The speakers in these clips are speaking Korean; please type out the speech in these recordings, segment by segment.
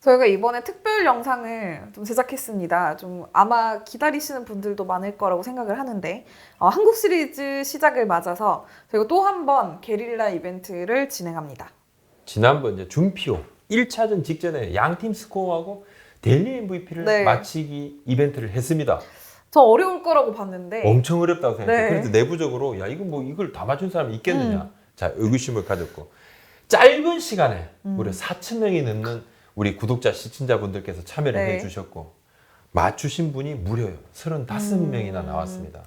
저희가 이번에 특별 영상을 좀 제작했습니다. 좀 아마 기다리시는 분들도 많을 거라고 생각을 하는데 어, 한국 시리즈 시작을 맞아서 저희가 또 한 번 게릴라 이벤트를 진행합니다. 지난번 이제 준피오 1차전 직전에 양팀 스코어하고 데일리 MVP를 네. 마치기 이벤트를 했습니다. 저 어려울 거라고 봤는데 엄청 어렵다고 생각해요. 네. 그래서 내부적으로 야 이거 뭐 이걸 다 맞춘 사람이 있겠느냐. 음. 자 의구심을 가졌고 짧은 시간에 음. 무려 4천 명이 넘는 우리 구독자 시청자분들께서 참여를 네. 해주셨고 맞추신 분이 무려요 35명이나 음. 나왔습니다.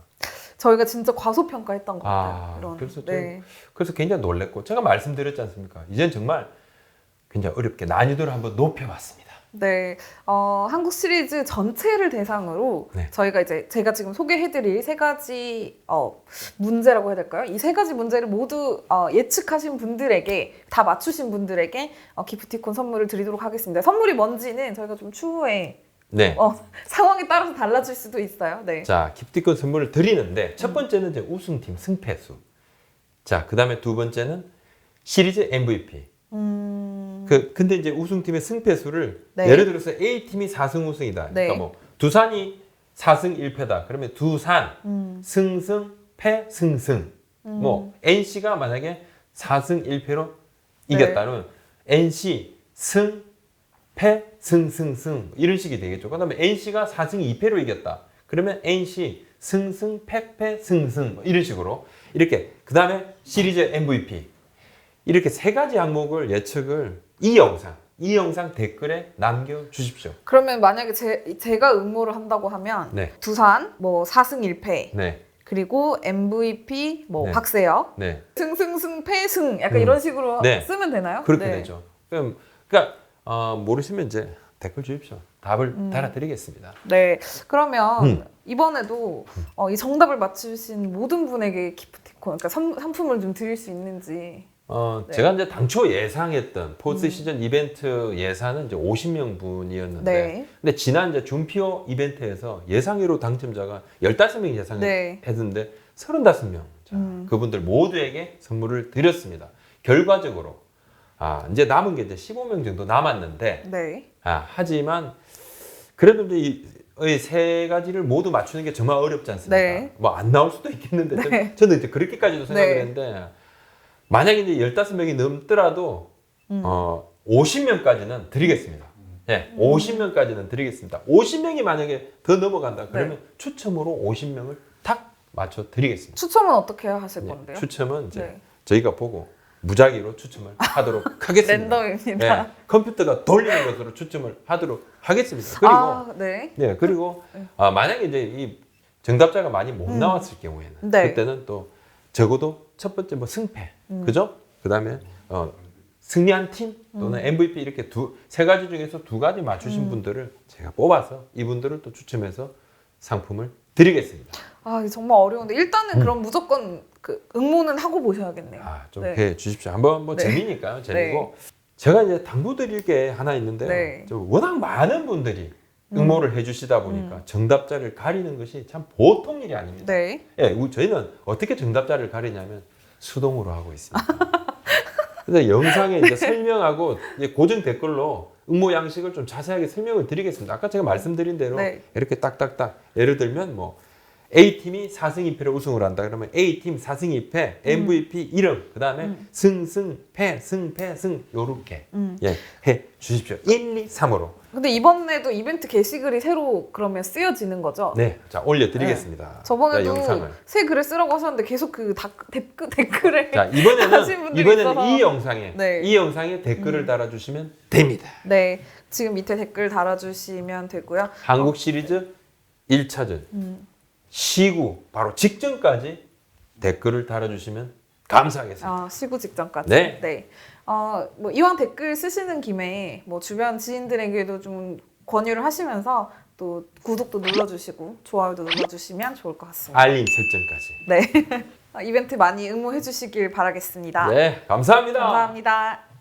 저희가 진짜 과소평가했던 것 같아요. 아, 이런. 그래서 네. 그래서 굉장히 놀랬고 제가 말씀드렸지 않습니까? 이젠 정말 굉장히 어렵게 난이도를 한번 높여봤습니다. 네, 어, 한국 시리즈 전체를 대상으로 네. 저희가 이제 제가 지금 소개해드릴 세 가지 어, 문제라고 해야 될까요? 이 세 가지 문제를 모두 어, 예측하신 분들에게 다 맞추신 분들에게 어, 기프티콘 선물을 드리도록 하겠습니다. 선물이 뭔지는 저희가 좀 추후에 네. 어, 상황에 따라서 달라질 수도 있어요. 네. 자, 기프티콘 선물을 드리는데 첫 번째는 이제 우승팀 승패수. 자, 그 다음에 두 번째는 시리즈 MVP. 음, 그 근데 이제 우승팀의 승패 수를 네. 예를 들어서 A 팀이 4승 우승이다. 네. 그러니까 뭐 두산이 4승 1패다. 그러면 두산 음, 승승 패 승승. 음. 뭐 NC가 만약에 4승 1패로 네. 이겼다면 NC 승 패 승승승 이런 식이 되겠죠. 그다음에 NC가 4승 2패로 이겼다. 그러면 NC 승승 패패 승승 뭐 이런 식으로 이렇게 그다음에 시리즈 MVP 이렇게 세 가지 항목을 예측을 이 영상 이 영상 댓글에 남겨 주십시오. 그러면 만약에 제, 제가 응모를 한다고 하면 네. 두산 뭐 4승 1패 네. 그리고 MVP 뭐 네. 박세혁 네. 승승승 패승 약간 음. 이런 식으로 네. 쓰면 되나요? 그렇게 네. 되죠. 그럼 그러니까 어, 모르시면 이제 댓글 주십시오. 답을 음. 달아드리겠습니다. 네. 그러면 음. 이번에도 어, 이 정답을 맞추신 모든 분에게 기프티콘, 그러니까 선, 상품을 좀 드릴 수 있는지. 어, 네. 제가 이제 당초 예상했던 포스 음. 시즌 이벤트 예산은 이제 50명 분이었는데, 네. 근데 지난 이제 준피오 이벤트에서 예상외로 당첨자가 15명이 예상했는데 네. 35명. 자, 음. 그분들 모두에게 선물을 드렸습니다. 결과적으로 아, 이제 남은 게 이제 15명 정도 남았는데, 네. 아, 하지만 그래도 이제 이세 가지를 모두 맞추는 게 정말 어렵지 않습니까? 네. 뭐안 나올 수도 있겠는데 저- 네. 저는 이제 그렇게까지도 생각을 네. 했는데 만약에 이제 15명이 넘더라도 음. 어 50명까지는 드리겠습니다. 예, 음. 50명까지는 드리겠습니다. 50명이 만약에 더 넘어간다 그러면 네. 추첨으로 50명을 탁 맞춰 드리겠습니다. 추첨은 어떻게 하실 네, 건데요? 추첨은 이제 네. 저희가 보고 무작위로 추첨을 하도록 하겠습니다. 랜덤입니다. 네, 컴퓨터가 돌리는 것으로 추첨을 하도록 하겠습니다. 그리고 아, 네. 네 그리고 네. 아, 만약에 이제 이 정답자가 많이 못 음. 나왔을 경우에는 네. 그때는 또 적어도 첫 번째 뭐 승패 음. 그죠? 그 다음에 어, 승리한 팀 또는 MVP 이렇게 두 세 가지 중에서 두 가지 맞추신 음. 분들을 제가 뽑아서 이분들을 또 추첨해서 상품을 드리겠습니다. 아, 정말 어려운데 일단은 음. 그럼 무조건 그 응모는 하고 보셔야겠네요. 아, 좀 네. 해 주십시오. 한번 뭐 네. 재미니까요. 재미고 제가 이제 당부 드릴 게 하나 있는데요. 네. 좀 워낙 많은 분들이 음. 응모를 해주시다 보니까 정답자를 가리는 것이 참 보통 일이 아닙니다. 네. 예, 저희는 어떻게 정답자를 가리냐면 수동으로 하고 있습니다. 그래서 영상에 이제 설명하고 이제 고정 댓글로 응모 양식을 좀 자세하게 설명을 드리겠습니다. 아까 제가 말씀드린 대로 네. 이렇게 딱딱딱 예를 들면 뭐 A 팀이 4승 2패로 우승을 한다 그러면 A 팀 4승 2패 MVP 이름 그다음에 음. 승 승 패 승 패 승 요렇게 음. 예, 해 주십시오. 1, 2, 3으로. 근데 이번에도 이벤트 게시글이 새로 그러면 쓰여지는 거죠? 네. 자, 올려 드리겠습니다. 저번에도 영상을. 새 글을 쓰라고 하셨는데 계속 그 다- 댓글, 댓글에 자, 이번에는 분들이 이번에는. 이 영상에 네. 이 영상에 댓글을 음. 달아 주시면 됩니다. 네 지금 밑에 댓글 달아주시면 되고요. 한국 시리즈 1차전 음. 시구 바로 직전까지 댓글을 달아 주시면 감사하겠습니다. 아 시구 직전까지. 네. 네. 어, 뭐 이왕 댓글 쓰시는 김에 뭐 주변 지인들에게도 좀 권유를 하시면서 또 구독도 눌러주시고 좋아요도 눌러주시면 좋을 것 같습니다. 알림 설정까지. 네. 이벤트 많이 응모해 주시길 바라겠습니다. 네, 감사합니다. 감사합니다.